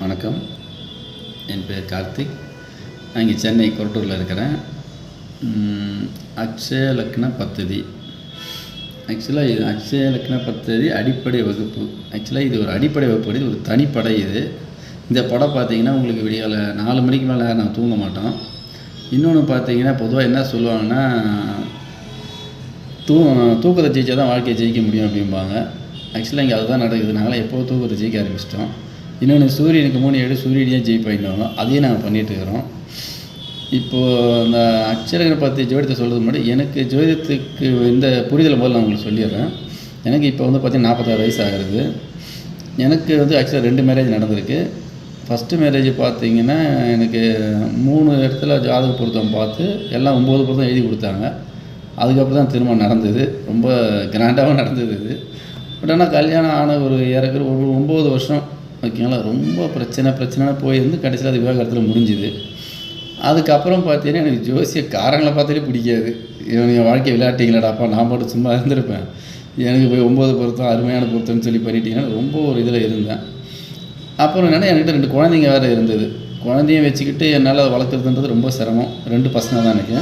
வணக்கம். என் பேர் கார்த்திக். நான் இங்கே சென்னை கொரட்டூரில் இருக்கிறேன். அக்ஷய லக்ன பத்ததி. ஆக்சுவலாக இது அக்ஷய லக்ன பத்ததி அடிப்படை வகுப்பு. ஆக்சுவலாக இது ஒரு அடிப்படை வகுப்பு இது ஒரு தனிப்படை இது. இந்த படம் பார்த்தீங்கன்னா உங்களுக்கு விடியால் நாலு மணிக்கு மேலே நான் தூங்க மாட்டோம். இன்னொன்று பார்த்தீங்கன்னா பொதுவாக என்ன சொல்லுவாங்கன்னா தூ தூக்கத்தை ஜெயிச்சா தான் வாழ்க்கையை ஜெயிக்க முடியும் அப்படிம்பாங்க. ஆக்சுவலாக இங்கே அதுதான் நடக்குது. நாங்களாம் எப்போ தூக்கத்தை ஜெயிக்க ஆரம்பிச்சிட்டோம். இன்னொன்று சூரியனுக்கு மூணு ஏழு சூரியனையே ஜெயிப்பாயின்னு அதையும் நாங்கள் பண்ணிகிட்டு இருக்கிறோம். இப்போது அந்த அச்சரகரை பற்றி ஜோதிடத்தை சொல்கிறது முன்னாடி எனக்கு ஜோதிடத்துக்கு இந்த புரிதலை முதல்ல நான் உங்களுக்கு சொல்லிடுறேன். எனக்கு இப்போ வந்து பார்த்திங்கன்னா நாற்பத்தாறு வயசு ஆகிறது எனக்கு வந்து ஆக்சுவலாக ரெண்டு மேரேஜ் நடந்திருக்கு. ஃபஸ்ட்டு மேரேஜ் பார்த்தீங்கன்னா எனக்கு மூணு இடத்துல ஜாதக பொருத்தம் பார்த்து எல்லாம் ஒம்பது பொருத்தம் எழுதி கொடுத்தாங்க. அதுக்கப்புறம் தான் திருமணம் நடந்தது. ரொம்ப கிராண்டாகவும் நடந்தது இது. பட் ஆனால் கல்யாணம் ஆன ஒரு ஏறக்குற ஒரு ஒம்பது வருஷம் ஓகேங்களா ரொம்ப பிரச்சனை பிரச்சனை போயிருந்து கடைசியில் அது விவாகரத்தில் முடிஞ்சுது. அதுக்கப்புறம் பார்த்தீங்கன்னா எனக்கு ஜோசிய காரங்களை பார்த்தாலே பிடிக்காது. இவன் என் வாழ்க்கை விளையாட்டிங்களாடாப்பா நான் மட்டும் சும்மா இருந்திருப்பேன். எனக்கு போய் ஒம்பது பொருத்தம் அருமையான பொருத்தம்னு சொல்லி பண்ணிட்டீங்கன்னா ரொம்ப ஒரு இதில் இருந்தேன். அப்புறம் என்னென்னா என்கிட்ட ரெண்டு குழந்தைங்க வேறு இருந்தது. குழந்தையும் வச்சுக்கிட்டு என்னால் வளர்க்குறதுன்றது ரொம்ப சிரமம். ரெண்டு பசங்க தான் எனக்கு.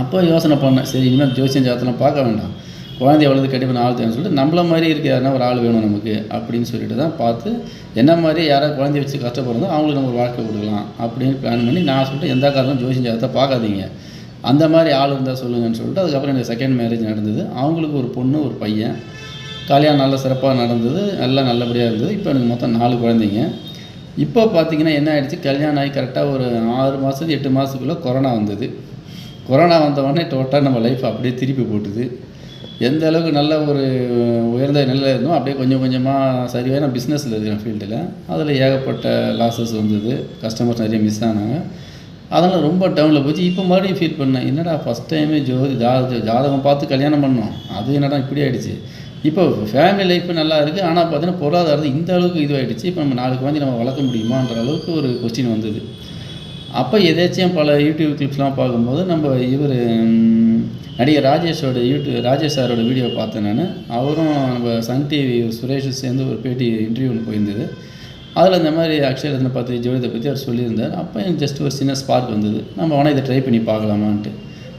அப்போ யோசனை பண்ணேன். சரி இனிமேல் ஜோசியம் ஜாத்தெல்லாம் பார்க்க வேண்டாம். குழந்தை வளர்ந்து கண்டிப்பாக நாள் தேவைன்னு சொல்லிட்டு நம்மள மாதிரி இருக்க யாருன்னா ஒரு ஆள் வேணும் நமக்கு அப்படின்னு சொல்லிட்டு தான் பார்த்து என்ன மாதிரி யாராவது குழந்தைய வச்சு கஷ்டப்படுறதோ அவங்களுக்கு நம்ம ஒரு வாழ்க்கை கொடுக்கலாம் அப்படின்னு பிளான் பண்ணி நான் சொல்லிட்டு எந்த காரணம் ஜோசியம் ஜாதத்தை பார்க்காதீங்க. அந்த மாதிரி ஆள் இருந்தால் சொல்லுங்கன்னு சொல்லிட்டு அதுக்கப்புறம் எனக்கு செகண்ட் மேரேஜ் நடந்தது. அவங்களுக்கு ஒரு பொண்ணு ஒரு பையன். கல்யாணம் நல்ல சிறப்பாக நடந்தது. நல்லா நல்லபடியாக இருந்தது. இப்போ எனக்கு மொத்தம் நாலு குழந்தைங்க. இப்போ பார்த்தீங்கன்னா என்ன ஆகிடுச்சு கல்யாணம் ஆகி கரெக்டாக ஒரு ஆறு மாதத்து எட்டு மாதத்துக்குள்ளே கொரோனா வந்தது. கொரோனா வந்த உடனே டோட்டலாக நம்ம லைஃப் அப்படியே திருப்பி போட்டுது. எந்த அளவுக்கு நல்ல ஒரு உயர்ந்த நிலையில் இருந்தோம் அப்படியே கொஞ்சம் கொஞ்சமாக சரியாக நான் பிஸ்னஸில் இருக்கிறேன் ஃபீல்டில் அதில் ஏகப்பட்ட லாஸஸ் வந்தது. கஸ்டமர்ஸ் நிறைய மிஸ் ஆனாங்க. அதனால் ரொம்ப டவுனில் போச்சு. இப்போ மறுபடியும் ஃபீல் பண்ணேன் என்னடா ஃபஸ்ட் டைமே ஜோதி ஜாத ஜாதகம் பார்த்து கல்யாணம் பண்ணோம். அது என்னடா இப்படி ஆகிடுச்சு இப்போ ஃபேமிலி லைஃப் நல்லா இருக்குது ஆனால் பார்த்தீங்கன்னா பொருளாதாரத்தை இந்த அளவுக்கு இதுவாகிடுச்சு இப்போ நம்ம நாலு குழந்தை நம்ம வளர்க்க முடியுமான்ற அளவுக்கு ஒரு கொஸ்டின் வந்தது. அப்போ எதாச்சும் பல யூடியூப் கிளிப்ஸ்லாம் பார்க்கும்போது நம்ம இவர் நடிகர் ராஜேஷோட யூடியூப் ராஜேஷ் சாரோட வீடியோ பார்த்தேன் நான். அவரும் நம்ம சன் டிவி சுரேஷ் சேர்ந்து ஒரு பேட்டி இன்டர்வியூ ஒன்று போயிருந்தது. அதில் இந்த மாதிரி அக்ஷரத்தை பற்றி ஜோதிடத்தை பற்றி அவர் சொல்லியிருந்தார். அப்போ எனக்கு ஜஸ்ட் ஒரு சின்ன ஸ்பார்க் வந்தது. நம்ம வேணால் இதை ட்ரை பண்ணி பார்க்கலாமான்ட்டு.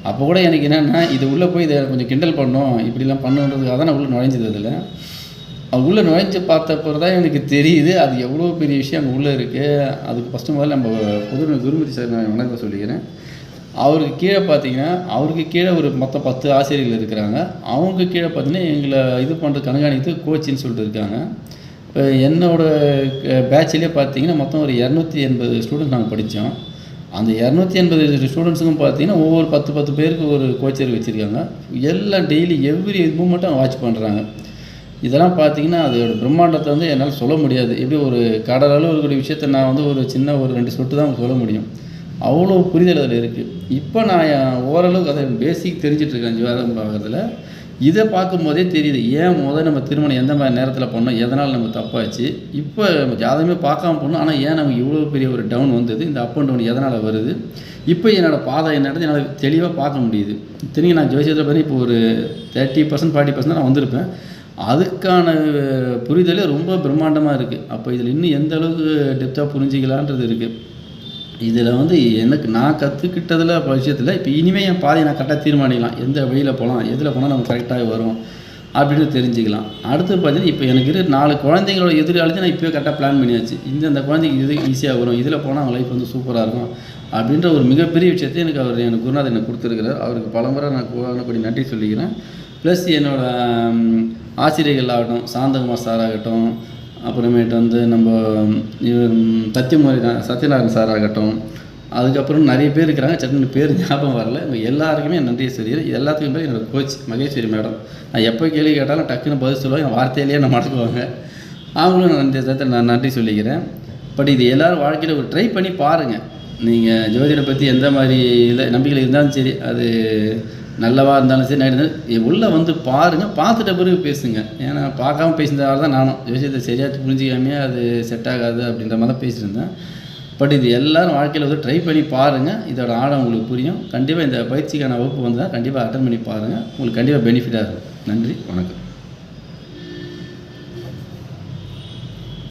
அப்போ கூட எனக்கு என்னென்னா இது உள்ளே போய் இதை கொஞ்சம் கிண்டல் பண்ணோம் இப்படிலாம் பண்ணுன்றதுக்காக தான் நான் உள்ளே நுழைஞ்சது அதில். உள்ளே நுழைஞ்சு பார்த்தப்போ தான் எனக்கு தெரியுது அது எவ்வளோ பெரிய விஷயம் அங்கே உள்ளே இருக்குது அதுக்கு ஃபஸ்ட்டு முதல்ல நம்ம புதுமை குருமதி சார் நான் வணக்கம் சொல்லிக்கிறேன். அவருக்கு கீழே பார்த்தீங்கன்னா அவருக்கு கீழே ஒரு மொத்தம் பத்து ஆசிரியர்கள் இருக்கிறாங்க. அவங்க கீழே பார்த்தீங்கன்னா எங்களை இது பண்ணுற கண்காணித்து கோச்சின்னு சொல்லிட்டு இருக்காங்க. இப்போ என்னோட பேட்ச்லேயே பார்த்தீங்கன்னா மொத்தம் ஒரு இரநூத்தி எண்பது ஸ்டூடெண்ட் நாங்கள் படித்தோம் அந்த இரநூத்தி எண்பது ஸ்டூடெண்ட்ஸுக்கும் பார்த்தீங்கன்னா ஒவ்வொரு பத்து பத்து பேருக்கு ஒரு கோச்சர் வச்சுருக்காங்க. எல்லாம் டெய்லி எவ்ரி மூமெண்ட்டும் வாட்ச் பண்ணுறாங்க இதெல்லாம் பார்த்தீங்கன்னா அதோட பிரம்மாண்டத்தை வந்து என்னால் சொல்ல முடியாது. எப்படி ஒரு கடல் அளவு இருக்கக்கூடிய விஷயத்த நான் வந்து ஒரு சின்ன ஒரு ரெண்டு சொட்டு தான் சொல்ல முடியும். அவ்வளோ புரிதல் அதில் இருக்குது இப்போ நான் ஓரளவுக்கு அதை பேசிக் தெரிஞ்சிட்ருக்கேன் ஜீவாதம் பார்க்கறதுல இதை பார்க்கும்போதே தெரியுது ஏன் முதல் நம்ம திருமணம் எந்த மாதிரி நேரத்தில் பண்ணோம் எதனால் நம்ம தப்பாச்சு. இப்போ நம்ம ஜாதகமே பார்க்காம பண்ணோம் ஆனால் ஏன் நமக்கு இவ்வளோ பெரிய ஒரு டவுன் வந்தது இந்த அப் அண்ட் டவுன் எதனால் வருது? இப்போ என்னோடய பாதை என்னது என்னால் தெளிவாக பார்க்க முடியுது. இத்தனைக்கும் நான் ஜோசியத்தில் பார்த்தீங்கன்னா இப்போ ஒரு தேர்ட்டி பர்சன்ட் ஃபார்ட்டி பர்சன்ட் நான் வந்திருப்பேன். அதுக்கான புரிதலே ரொம்ப பிரம்மாண்டமாக இருக்குது அப்போ இதில் இன்னும் எந்த அளவுக்கு டெப்த்தாக புரிஞ்சிக்கலான்றது இருக்குது இதில் வந்து எனக்கு நான் கற்றுக்கிட்டதில் விஷயத்தில் இப்போ இனிமேல் என் பாதையை நான் கரெக்டாக தீர்மானிக்கலாம். எந்த வழியில் போகலாம் எதில் போனால் நம்ம கரெக்டாக வரும் அப்படின்னு தெரிஞ்சுக்கலாம். அடுத்து பார்த்தீங்கன்னா இப்போ எனக்கு இரு நாலு குழந்தைங்களோட எதிர்காலத்தை நான் இப்போயே கரெக்டாக பிளான் பண்ணியாச்சு. இந்த அந்த குழந்தைக்கு இது ஈஸியாக வரும். இதில் போனால் அவங்க லைஃப் வந்து சூப்பராக இருக்கும் அப்படின்ற ஒரு மிகப்பெரிய விஷயத்தை எனக்கு அவர் எனக்கு குருநாதர் எனக்கு கொடுத்துருக்கிறார். அவருக்கு பலமுறை நான் கூடி நன்றி சொல்லிக்கிறேன். ப்ளஸ் என்னோடய ஆசிரியர்கள் ஆகட்டும் சாந்தகுமார் சார் ஆகட்டும் அப்புறமேட்டு வந்து நம்ம இவர் சத்தியமூரி சத்யநாராயண் சார் ஆகட்டும் அதுக்கப்புறம் நிறைய பேர் இருக்கிறாங்க. சட்டுன்னு பேர் ஞாபகம் வரல. இவங்க எல்லாருக்குமே நன்றியை சொல்லிடுறேன் இது எல்லாத்துக்கும் பேர் என்னோட கோச் மகேஸ்வரி மேடம். நான் எப்போ கேள்வி கேட்டாலும் டக்குன்னு பதில் சொல்லுவாங்க. என் வார்த்தையிலேயே நான் மடக்குவாங்க அவங்களும் நான் நன்றி சேர்த்து நான் நன்றி சொல்லிக்கிறேன். பட் இது எல்லோரும் வாழ்க்கையில் ஒரு ட்ரை பண்ணி பாருங்கள் நீங்கள் ஜோதிடரை பற்றி எந்த மாதிரி இல்லை நம்பிக்கையில் இருந்தாலும் சரி அது நல்லவா இருந்தாலும் சரி நான் உள்ளே வந்து பாருங்கள் பார்த்துட்ட பிறகு பேசுங்க. ஏன்னா பார்க்காம பேசினதால தான் நானும் விஷயத்தை சரியாக புரிஞ்சிக்காமே அது செட் ஆகாது அப்படின்ற மாதிரி தான் பேசியிருந்தேன். பட் இது எல்லோரும் வாழ்க்கையில் வந்து ட்ரை பண்ணி பாருங்கள் இதோட ஆழம் உங்களுக்கு புரியும். கண்டிப்பாக இந்த பயிற்சிக்கான வகுப்பு வந்தால் கண்டிப்பாக அட்டன் பண்ணி பாருங்கள் உங்களுக்கு கண்டிப்பாக பெனிஃபிட்டாக இருக்கும். நன்றி வணக்கம்.